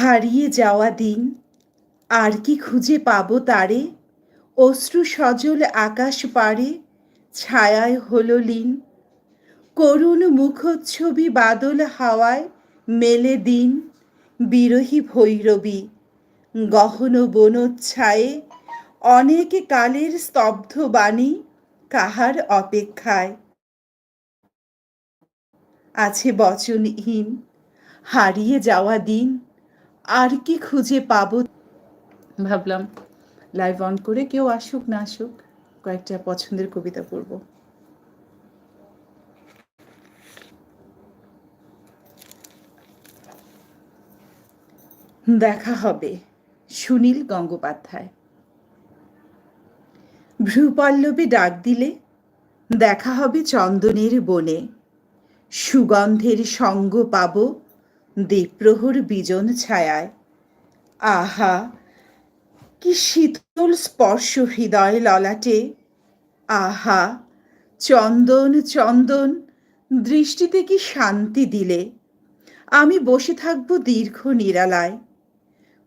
হারিয়ে যাওয়া দিন, আর কি খুঁজে পাবো তারে? অশ্রু সজল আকাশ পারে ছায়ায় হলো লীন। করুণ মুখচ্ছবি বাদল হাওয়ায় মেলে দিন বিরহী ভৈরবী। গহন বনোচ্ছায়ে অনেক কালের স্তব্ধ বাণী কাহার অপেক্ষায়। আছে বচনহীন, হারিয়ে যাওয়া দিন। আর কি খুঁজে পাবো? ভাবলাম লাইভ অন করে কেউ আসুক না আসুক, কয়েকটা পছন্দের কবিতা পড়ব। দেখা হবে, সুনীল গঙ্গোপাধ্যায়। ভ্রুপল্লবে ডাক দিলে, দেখা হবে চন্দনের বনে, সুগন্ধের সঙ্গ পাব দ্বীপ্রহর বিজন ছায়ায়। আহা, কি শীতল স্পর্শ হৃদয় ললাটে। আহা, চন্দন চন্দন, দৃষ্টিতে কি শান্তি দিলে। আমি বসে থাকব দীর্ঘ নিরালায়।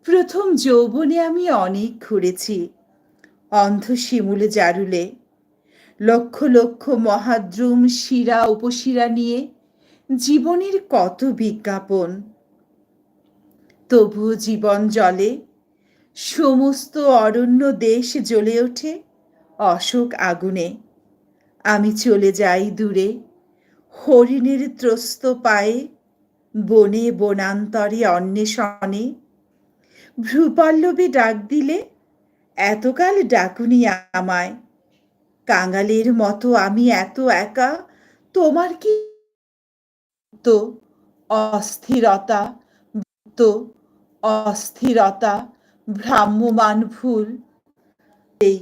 প্রথম যৌবনে আমি অনেক ঘুরেছি, অন্ধ শিমুলে জারুলে। লক্ষ লক্ষ মহাদ্রুম শিরা উপশিরা নিয়ে জীবনের কত বিজ্ঞাপন? তবুও জীবন জলে, সমস্ত অরণ্য দেশ জ্বলে ওঠে অশোক আগুনে। আমি চলে যাই দূরে, হরিণের ত্রস্ত পায়ে, বনে বনান্তরে অন্বেষণে। ভ্রুপল্লবে ডাক দিলে, এতকাল ডাকুনি আমায়। কাঙালের মতো আমি এত একা, তোমার কি তো অস্থিরতা তো অস্থিরতা ভ্রাম্যমান ভুল। এই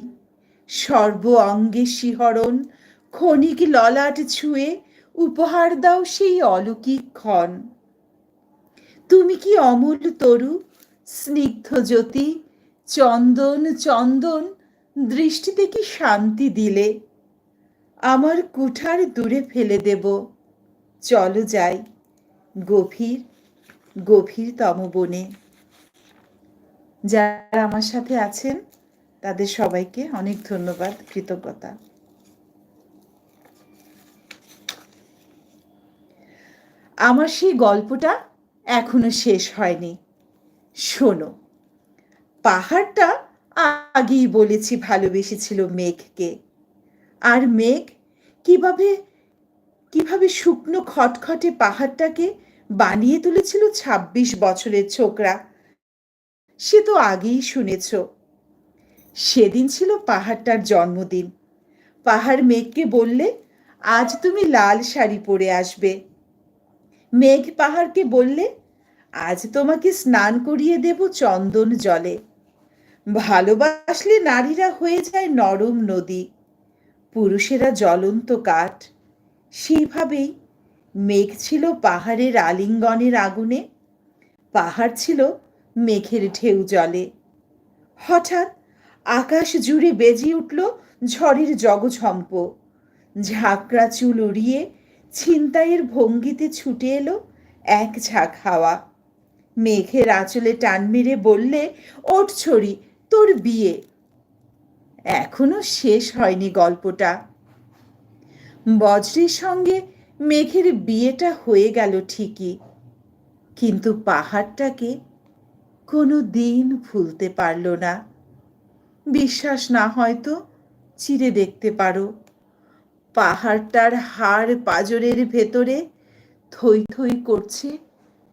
সর্ব অঙ্গে শিহরণ ক্ষণিক ললাট ছুঁয়ে উপহার দাও সেই অলৌকিক ক্ষণ। তুমি কি অমূল তরু, স্নিগ্ধ জ্যোতি, চন্দন চন্দন, দৃষ্টিতে কি শান্তি দিলে? আমার কুঠার দূরে ফেলে দেব। চলো যাই, গভীর, গভীরতম বনে। যারা আমার সাথে আছেন, তাদের সবাইকে অনেক ধন্যবাদ, কৃতজ্ঞতা। আমার সেই গল্পটা এখনও শেষ হয়নি। শোনো, পাহাড়টা আগেই বলেছি ভালোবেসেছিল মেঘকে। আর মেঘ কীভাবে কীভাবে শুকনো খটখটে পাহাড়টাকে বানিয়ে তুলেছিল ২৬ বছরের ছোকরা? সে তো আগেই শুনেছ। সেদিন ছিল পাহাড়টার জন্মদিন। পাহাড় মেঘকে বললে, আজ তুমি লাল শাড়ি পরে আসবে। মেঘ পাহাড়কে বললে, আজ তোমাকে স্নান করিয়ে দেব চন্দন জলে। ভালোবাসলে নারীরা হয়ে যায় নরম নদী। পুরুষেরা জ্বলন্ত কাঠ। সেইভাবেই মেঘ ছিল পাহাড়ের আলিঙ্গনের আগুনে, পাহাড় ছিল মেঘের ঢেউ জলে। হঠাৎ আকাশ জুড়ে বেজে উঠল ঝড়ের জগঝম্প। ঝাঁকড়া চুল উড়িয়ে ছিনতাইয়ের ভঙ্গিতে ছুটে এলো এক ঝাঁক হাওয়া। মেঘের আঁচলে টান মেরে বললে, ওঠ ছড়ি, তোর বিয়ে। এখনও শেষ হয়নি গল্পটা। বজ্রের সঙ্গে মেঘের বিয়েটা হয়ে গেল ঠিকই। কিন্তু পাহাড়টাকে কোনো দিন ভুলতে পারল না। বিশ্বাস না হয়তো চিরে দেখতে পারো। পাহাড়টার হাড় পাজরের ভেতরে থই থই করছে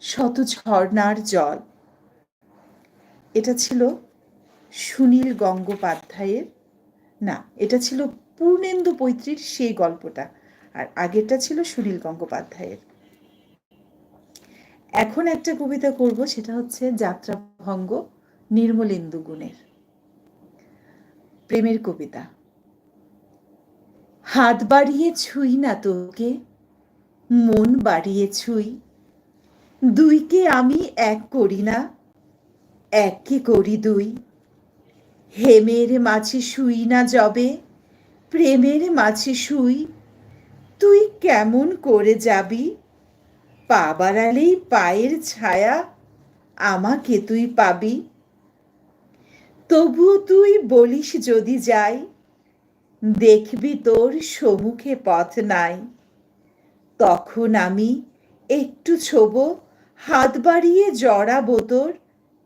শত ঝর্ণার জল। এটা ছিল সুনীল গঙ্গোপাধ্যায়ের, না, এটা ছিল পূর্ণেন্দু পৈত্রীর সেই গল্পটা। আর আগেরটা ছিল সুনীল গঙ্গোপাধ্যায়ের। এখন একটা কবিতা করব, সেটা হচ্ছে যাত্রাভঙ্গ নির্মলেন্দু গুণের। প্রেমের কবিতা। হাত বাড়িয়ে ছুই না তোকে, মন বাড়িয়ে ছুই। দুইকে আমি এক করি না এককে করি দুই। হেমের মাছে শুই না যবে প্রেমের মাছে শুই, তুই কেমন করে যাবি? পা বাড়ালেই পায়ের ছায়া, আমাকে তুই পাবি। তবুও তুই বলিস যদি যাই, দেখবি তোর সমুখে পথ নাই। তখন আমি একটু ছোব, হাত বাড়িয়ে জড়াবো তোর,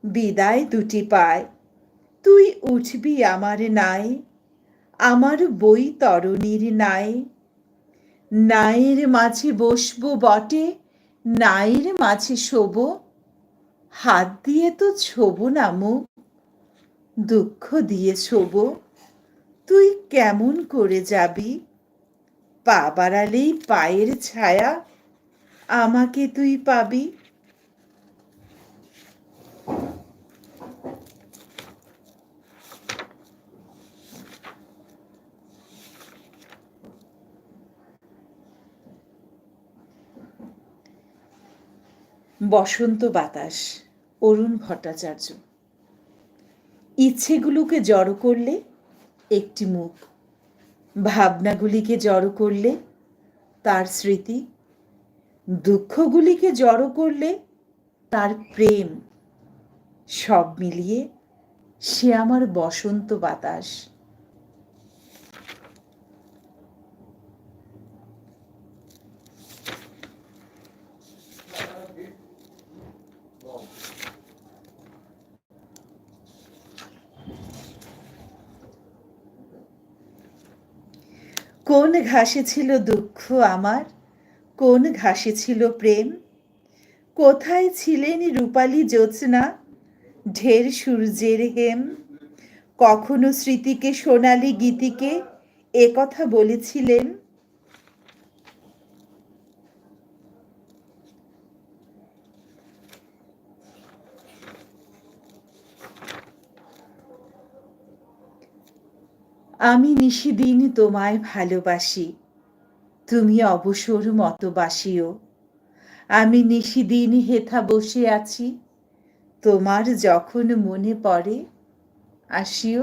বিদায় দুটি পায়। তুই উঠবি আমার নাই। আমার বই তরণীর নাই নায়ের মাঝে বসবো বটে নায়ের মাঝে শোব। হাত দিয়ে তো ছোব না মুখ, দুঃখ দিয়ে ছোব। তুই কেমন করে যাবি? পা বাড়ালেই পায়ের ছায়া, আমাকে তুই পাবি। বসন্ত বাতাস, অরুণ ভট্টাচার্য। ইচ্ছেগুলোকে জড়ো করলে একটি মুখ, ভাবনাগুলিকে জড়ো করলে তার স্মৃতি, দুঃখগুলিকে জড়ো করলে তার প্রেম, সব মিলিয়ে সে আমার বসন্ত বাতাস। কোন ঘাসে ছিল দুঃখ আমার? কোন ঘাসে ছিল প্রেম? কোথায় ছিলেন রূপালি জ্যোৎস্না? ঢের সূর্যের হেম। কখনো স্মৃতিকে, সোনালি গীতিকে এ কথা বলেছিলেন? আমি নিশিদিন তোমায় ভালোবাসি, তুমি অবসর মতবাসিও। আমি নিশিদিন হেথা বসে আছি, তোমার যখন মনে পড়ে, আসিও।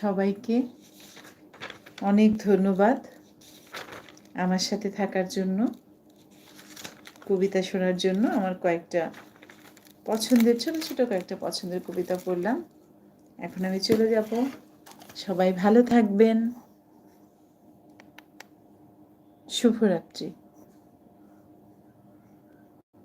সবাইকে অনেক ধন্যবাদ আমার সাথে থাকার জন্য, কবিতা শোনার জন্য। আমার কয়েকটা পছন্দের, ছোটো ছোটো কয়েকটা পছন্দের কবিতা পড়লাম। এখন আমি চলে যাব। সবাই ভালো থাকবেন। শুভরাত্রি।